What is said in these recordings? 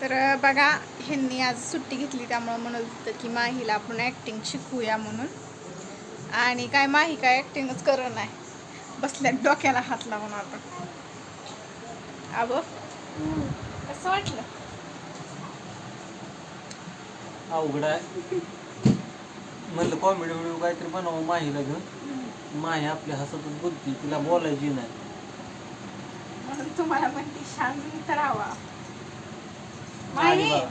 तर बघा ह्यांनी आज सुट्टी घेतली त्यामुळं म्हणत होतं की माहीला आपण ॲक्टिंग शिकूया म्हणून. आणि काय माही काय ॲक्टिंगच करत नाही. बसल्या डोक्याला हात लावून आपण. अब कसं वाटलं? अवघड आहे. म्हणलं कॉमेडी व्हिडिओ काहीतरी बनवा माहीला घेऊन. माही आपल्या हसतच बोलती तिला बोलायची नाही. म्हणून तुम्हाला म्हणते शांत राहावा बघा,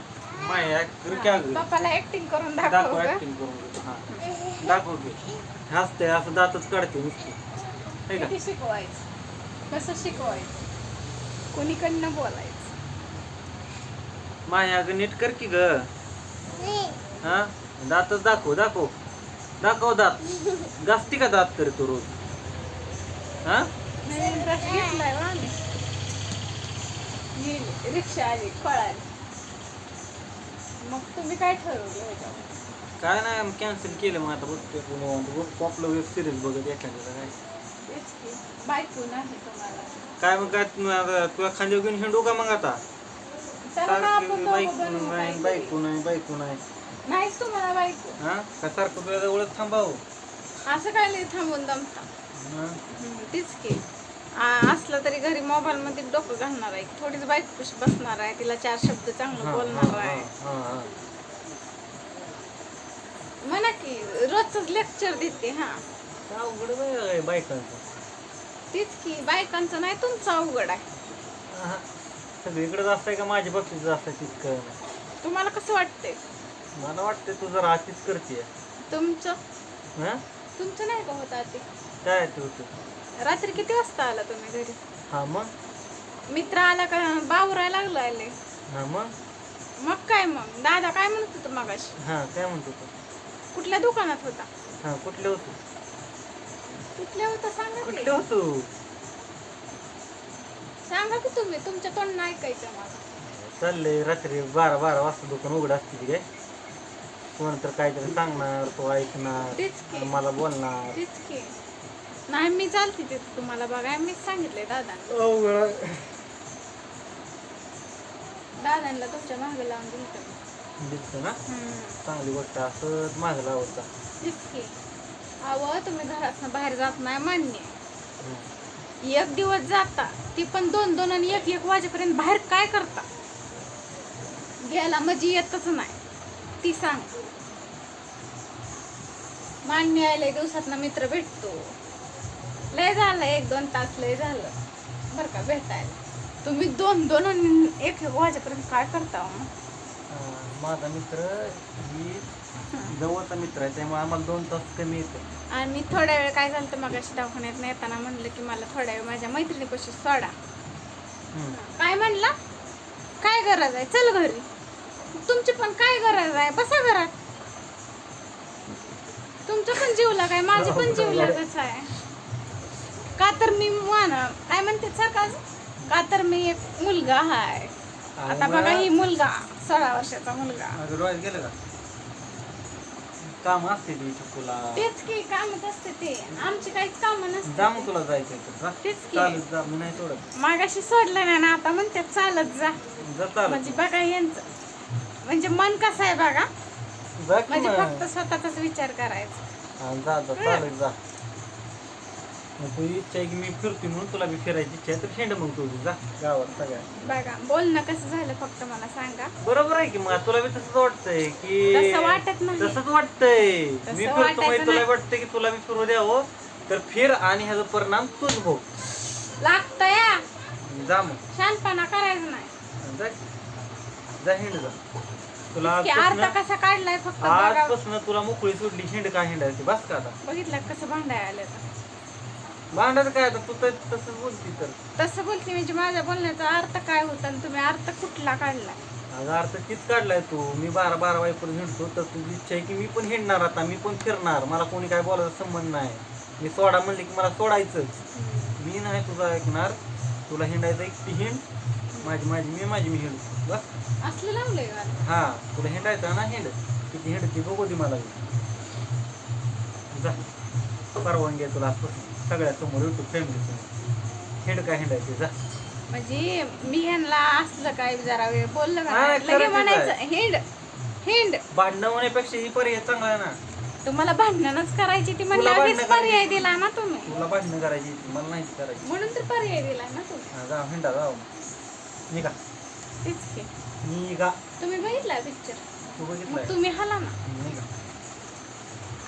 माही क्या? पप्पाला ऍक्टिंग करून दाखव दाखव ग. ऍक्टिंग करून देतो, हा. दाखव की. हसते असं दातच काढते नुसती. है का? किती शिकवायचं? कसं शिकवायचं? कोणीकडनं बोलायचं? माही अगं नीट कर की ग. हा? दातच दाखव दाखव. दाखव दात. घासती का दात तरी तू रोज? हा? नवीन ब्रश घेतलाय हो आम्ही. गेली रिक्षा आली कळाली मग तुम्ही काय ठरवलं ह्याच्यावर? काय नाही कॅन्सल केलं मग आता बघतो निवांत. बघतो आपलं वेब सिरीज बघत एखाद्याला काय. तेच की नाही तुम्हाला. काय मग काय तू आता तुला खांद्यावर घेऊन हिंडू का मग आता? चला ना आपण सारखं दोघं बायको बनवू नाही काहीतरी. बायको नाही बायको नाही. नाहीच तुम्हाला बायको. हा? का सारखं तुला जवळच थांबाव? असं काय नाही थांबून दमता? हम्म, तीच की. असलं तरी घरी मोबाईल मध्ये डोकं घालणार आहे. थोडीच बायको बसणार आहे तिला चार शब्द चांगलं बोलणार आहे. म्हणा की रोजच लेक्चर देते हा. अवघड आहे बायकांचं? तीच की बायकांचं नाही तुमचं अवघड आहे. हा. सगळीकडेच असतंय का माझ्या बाबतीत असतं तीच तुम्हाला कसं वाटतंय? मला वाटतं तू जरा आतीच करते तुमचं? हा? तुमचं नाही का होत आधी काय ते रात्री किती वाजता आला तुम्ही घरी? हा मग? मित्र आला का? बावरायला लागला आले. हा मग? मग काय मग? दादा काय म्हणत होतं मगाशी? हा काय म्हणतो तू कुठल्या दुकानात होता? हा कुठले होतो? कुठल्या होता? सांगा की. कुठले होतो? सांगा की तुम्ही. तुमच्या तोंड ऐकायचं मला. चाललंय रात्री बारा बारा वाजता दुकान उघड असते काय कोण तर काहीतरी सांगणार तो ऐकणार तेच की. आणि मला बोलणार. तेच की. नाही मी चालते तिथे तुम्हाला बघा मीच सांगितलंय अवघड दादांना तुमच्या मागे लावून दिलं. दिसतं ना. चांगली गोष्ट असंच मागं लावता तेच की. अहो तुम्ही घरातनं बाहेर जात नाही मान्य आहे. एक दिवस जाता ती पण दोन दोन आणि एक एक वाजेपर्यंत बाहेर काय करता? गेला म्हणजे येतच नाही. ती सांग. मान्य आलंय दिवसात मित्र भेटतो. लय झालं एक दोन तास लय झालं. बरं का भेटायला. तुम्ही दोन दोन आणि एक वाजेपर्यंत काय करता हो? माझा मित्र ही जवळचा मित्र आहे त्यामुळे आम्हाला दोन तास कमी येते. आणि मी थोड्या वेळ काय झालं तर मग दवाखान्यात येताना म्हणलं की मला थोड्या वेळ माझ्या मैत्रिणीपाशी सोडा. काय म्हणला? काय गरज आहे? चल घरी. तुमची पण काय गरज आहे? बसा घरात. तुमचं पण जीव लागाय माझी पण जीव लागच आहे. तर मी मान काय म्हणते सर का तर मी एक मुलगा हाय. आता बघा ही मुलगा सोळा वर्षाचा मुलगा. डोळ्यात गेलं का? काम असते ती तुला तेच की कामच असते ते. आमची काहीच कामं नसते जा मग तुला जायचं तर जा. तेच की. चालत जा मी नाही सोडत. मागाशी सोडलं नाही ना आता म्हणते चालत जा. जा चालत. म्हणजे बघा यांचं. म्हणजे मन कसं आहे बघा. जा की म्हणजे मग. फक्त स्वतःचाच विचार करायचा. हा, जा जा चालत जा. मग तुझी इच्छा आहे की मी फिरते म्हणून तुला बी फिरायची इच्छा आहे तर खेंड मग तुझी जा. गावात सगळ्या. बघा बोलणं कसं झालं फक्त मला सांगा. बरोबर आहे की मग तुला बी तसंच वाटतंय की तसं वाटत नाही. तसंच वाटतंय. तसं मी फिरतो वाटायचं म्हणजे तुला नाही. वाटतंय की तुला बी फिरू द्यावं तर फिर आणि ह्याचा परिणाम तूच भोग लागतं या जा मग. शानपणा करायचं नाही. जा जा हिंड जा. तुला की अर्थ कसा काढलाय फक्त बघा. आजपासून तुला मोकळी सोडली हिंड का हिंडायची? बस का आता? बघितलं कसं भांडाय आलं तर भांडायचं काय आता? तू तर तसंच बोलती तर. तसं बोलते म्हणजे माझ्या बोलण्याचा अर्थ काय होता आणि तुम्ही अर्थ कुठला काढलाय अगं अर्थ तीच काढलाय तू? मी बारा बारा वाजेपर्यंत हिंडतो तर तुझी इच्छा आहे की मी पण हिंडणार आता मी पण फिरणार. मला कोणी काय बोलायचा संबंध नाही. मी सोडा म्हणले की मला सोडायचंच मी नाही तुझा ऐकणार. तुला हिंडायचं एकटी हिंड. माझी माझी मी माझी मी हिंड बस. असलं लावलंय का? हा तुला हिंडायचं ना हिंड. किती हिंडती बघू दे मला. जा. परवानगी आहे तुला आजपासून. सगळ्या समोर युट्यूब फॅमिली हिंड काय हिंडायचे? जा. म्हणजे मी असलं काय जरा वेळ बोललं का हा, नाही, खरं लगे ते म्हणायचं काय. हिंड हिंड. भांडणं होण्यापेक्षा ही पर्याय चांगला आहे ना. तुम्हाला भांडणच करायची ती म्हणजे तुला आधीच भांडणं पर्याय. दिला ना तुम्ही. तुला भांडणं करायची मला नाही करायची. म्हणून तर पर्याय दिला ना तुम्ही. हा, जा हिंडा जाऊ निघा. तेच की. निघा. तुम्ही बघितला पिक्चर तू मग तुम्ही हाला ना. निघा.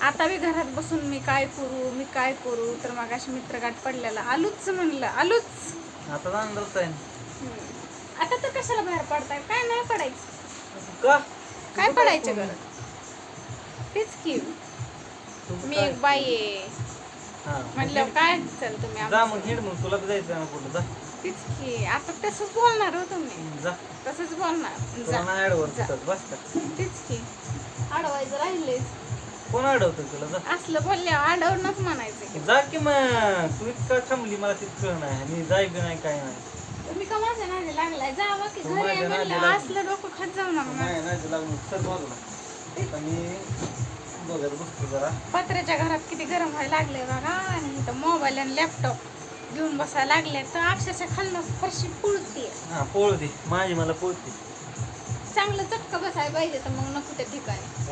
आता मी घरात बसून मी काय करू मी काय करू? तर मग अशी मित्रगाठ पडलेला. आलूच म्हणलं आलूच. आता आहे. आता तर कशाला बाहेर पडताय? काय नाही पडायचं. का? काय पडायचं? गरज तेच की. मी? एक बाई आहे. हा, म्हटलं काय? चल तुम्ही मग तुला जायचं कुठं. जा. तेच की. आता तसंच बोलणार हो तुम्ही. जा. तसंच बोलणार. जा. तेच की. अडवायचं राहिलेच कोण अडवतं तुला? जा. असलं बोलल्यावर अडवणच म्हणायचं की. जा की मग. तू इतका थांबली मला तितकं नाही. मी जाय बी नाही काय नाही. तुम्ही का माझ्या नादी लागलाय? जावं की घरी आहे म्हणलं. असलं डोकं खात जाऊ नका मग. नाही नाही सर बाजूला मी बघत बसतो जरा. पत्र्याच्या घरात किती गरम व्हायला लागले बघा. आणि इथं मोबाईल आणि लॅपटॉप घेऊन बसायला लागले तर अक्षरशः खाल्लं फरशी पुळती हा पोळ दे माझी मला पोळते. चांगलं चटकं बसायला पाहिजे तर मग नको त्या ठिकाणी.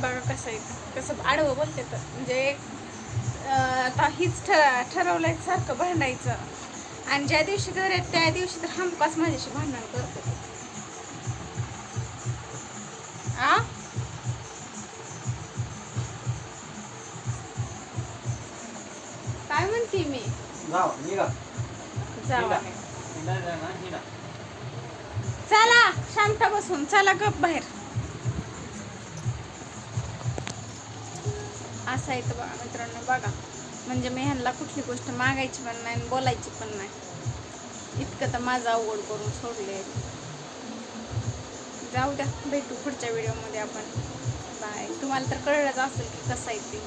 बघा कसं आहे. कसं आडवं बोलते तर. म्हणजे आता हीच ठ ठरवलंय सारखं भांडायचं. आणि ज्या दिवशी घर आहेत त्या दिवशी तर हमखास माझ्याशी भांडण करतो. आ? काय म्हणते मी. चला शांत बसून. चला गप बाहेर. असं आहे तर बघा मित्रांनो बघा. म्हणजे मी ह्यांना कुठली गोष्ट मागायची पण नाही आणि बोलायची पण नाही. इतकं तर माझं अवघड करून सोडले जाऊ द्या भेटू पुढच्या व्हिडिओमध्ये आपण. बाय तुम्हाला तर कळलंच असेल की कसं आहे ते.